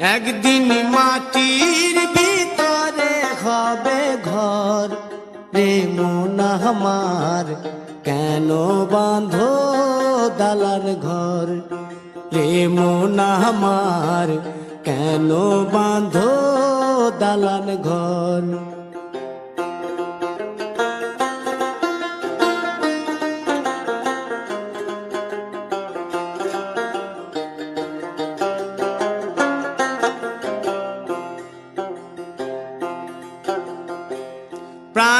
একদিন মাটির ভিতরে হবে ঘর। রে আমার, কেন বাঁধো দালান ঘর? রে আমার, কেন বাঁধো দালান ঘর?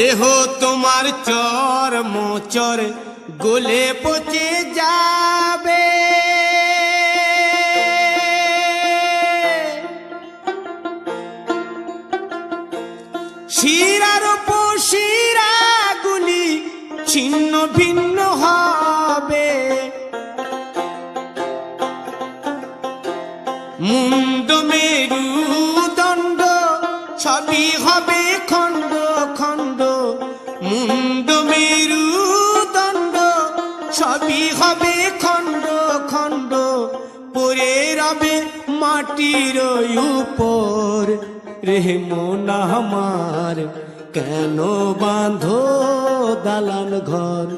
দেহ তোমার চর মোচর গলে পচে যাবে। শিরার উপর শিরাগুলি ছিন্ন ভিন্ন হবে। মুন্ড মেরু দণ্ড সবই হবে খণ্ড সবই হবে খণ্ড খণ্ড, পরে রবে মাটির উপর। রে মোনা আমার, কেন বাঁধো দালান ঘর?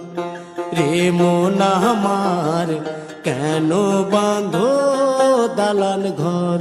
রে মোনা আমার, কেন বাঁধো দালান ঘর?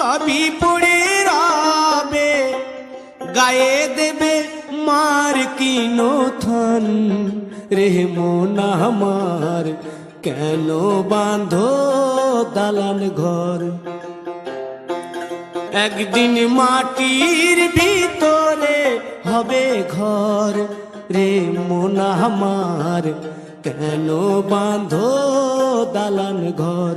সবই পড়ে রবে, গায়ে দেবে মার কিনো থন রে মোনা আমার, কেন বাঁধো দালান ঘর? একদিন মাটির ভিতরে হবে ঘর রে মোনা আমার, কেন বাঁধো দালান ঘর?